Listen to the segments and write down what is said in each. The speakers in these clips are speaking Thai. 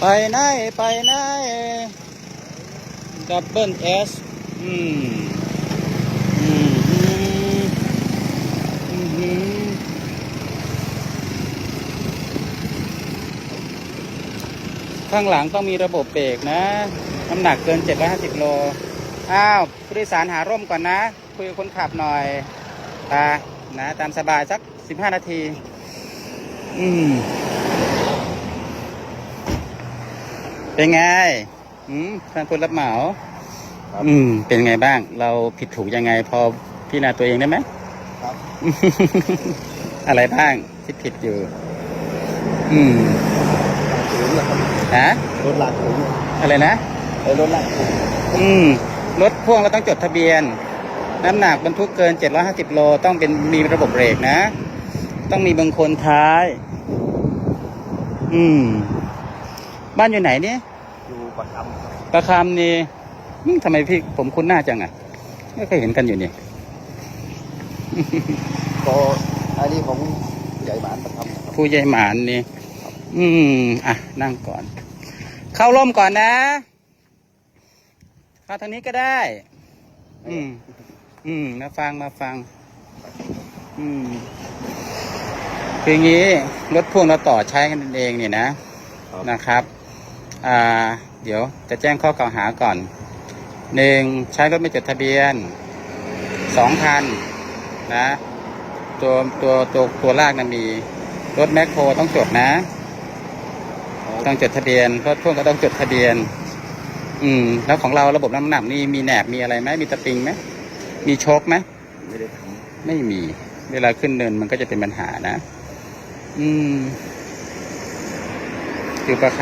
ไปไหน ไปไหน ดับเบิลเอสอืมอืมอืมอืมข้างหลังต้องมีระบบเบรกนะ น้ำหนักเกิน 750 โล อ้าว ผู้โดยสารหาร่มก่อนนะ คุยกับคนขับหน่อยตานะ ตามสบายสัก 15 นาที อืม เป็นไง อืมท่านผู้รับเหมา ครับ อืม เป็นไงบ้าง เราผิดถูกยังไง พอพี่นาตัวเองได้ไหม ครับ อะไรบ้างที่ผิดอยู่ อืมถึงนะครับฮะ รถหลักถึงอะไรนะไอ้รถหลักถึงอืม รถพ่วงเราต้องจดทะเบียน น้ำหนักบรรทุกเกิน 750 โล ต้องเป็นมีระบบเบรกนะ ต้องมีบางคนท้าย อืม บ้านอยู่ไหนเนี่ยอยู่ประคำครับประคำนี่อืมทำไมพี่ผมคุ้นหน้าจังอะไม่เคยเห็นกันอยู่นี่ก็อันนี้ของใหญ่หมานประคำนะครับผู้ใหญ่หมานนี่ อืม อะ นั่งก่อน เข้าร่มก่อนนะเข้าทางนี้ก็ได้ อืม อืมมาฟังมาฟัง อืม คืออย่างนี้รถพ่วงเราต่อใช้กันเองเนี่ยนะนะครับอ่าเดี๋ยวจะแจ้งข้อกล่าวหาก่อนหนึ่งใช้รถไม่จดทะเบียนสองคันนะตัวตัวตัวตัวลากนะมีรถแมคโครต้องจดนะ ต้องจดทะเบียนรถพ่วงก็ต้องจดทะเบียน อืม แล้วของเราระบบน้ำหนักนี่มีแหนบมีอะไรไหมมีตะปิงไหมมีโชคไหมไม่ได้ทไม่มี เวลาขึ้นเนินมันก็จะเป็นปัญหานะ อืมอยู่ประค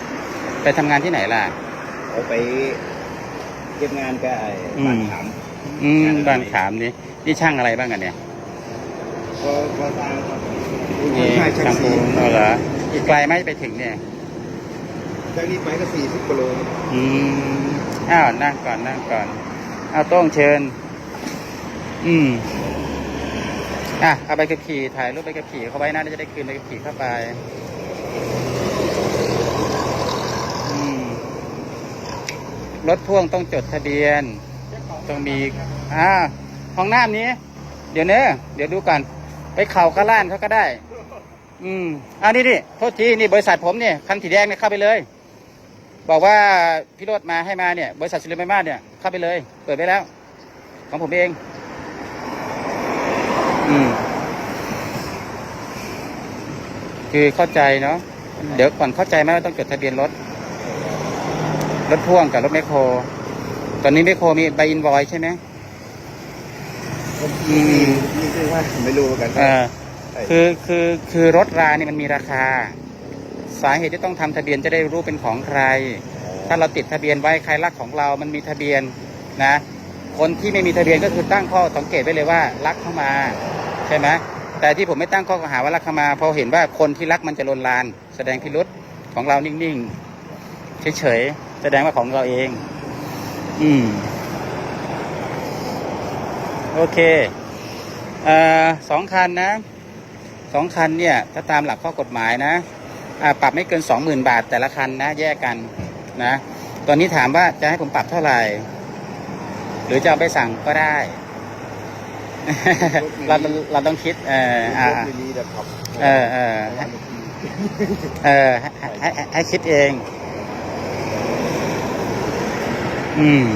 ำไปทำงานที่ไหนล่ะำเอาไปเก็บงานกับไอ้อืมบ้านขามอืมบ้านขามนี่นี่ช่างอะไรบ้างกันเนี่ยก็ก็สร้างครับนี่ใช่ช่าช่างงสีปูนเอาเหรออีกไกลไหมไปถึงเนี่ย จากนี้ไปก็สี่สิบกิโลอืมอ้าวนั่งก่อนนั่งก่อน เอาโต้งเชิญ อืม อะเอาไปกับขี่ถ่ายรูปไปกับขี่เข้าไว้นะแล้วจะได้คืนไปกับขี่เข้าไปรถพ่วงต้องจดทะเบียน ต้องมีอ่าห้องน้ำนี้ เดี๋ยวเนอะเดี๋ยวดูก่อนไปเข่ากระล้านเขาก็ได้ อืมอ่านี่นี่โทษทีนี่บริษัทผมเนี่ยคันสีแดงเนี่ยเข้าไปเลย บอกว่าพี่โรดมาให้มาเนี่ย บริษัทซิลิเมมาเนี่ยเข้าไปเลย เปิดไปแล้ว ของผมเอง อืม คือเข้าใจเนาะเดี๋ยวก่อนเข้าใจไหมว่าต้องจดทะเบียนรถ รถพ่วงกับรถแมคโคร ตอนนี้แมคโครมีใบอินวอยใช่ไหมอืมนี่คือว่าไม่รู้เหมือนกันเออคือคือคือรถรานี่มันมีราคา สาเหตุที่ต้องทำทะเบียนจะได้รู้เป็นของใคร ถ้าเราติดทะเบียนไว้ใครรักของเรา มันมีทะเบียนนะ คนที่ไม่มีทะเบียนก็คือตั้งข้อสังเกตไว้เลยว่ารักเข้ามาใช่ไหมแต่ที่ผมไม่ตั้งข้อกล่าวหาว่ารักเข้ามาเพราะเห็นว่าคนที่รักมันจะลนลาน แสดงพิรุษของเรานิ่งๆเฉยๆแสดงว่าของเราเอง อืมโอเคเอ่อสองคันนะสองคันเนี่ย ถ้าตามหลักข้อกฎหมายนะอ่าปรับไม่เกินสองหมื่นบาทแต่ละคันนะ แยกกันนะ ตอนนี้ถามว่าจะให้ผมปรับเท่าไหร่ หรือจะเอาไปสั่งก็ได้ เราเราต้องคิด เอออ่ารถมินินะครับเออเออเออให้ให้ให้ให้คิดเอง อืม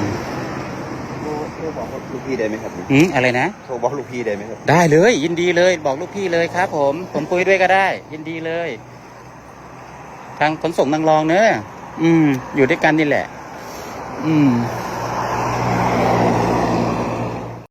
โทรโทรบอกลูกพี่ได้ไหมครับอืมอะไรนะโทรบอกลูกพี่ได้ไหมครับ ได้เลย ยินดีเลย บอกลูกพี่เลยครับ ผม ผมคุยด้วยก็ได้ ยินดีเลย ทางขนส่งนางรองเนอะอืม อยู่ด้วยกันนี่แหละ อืม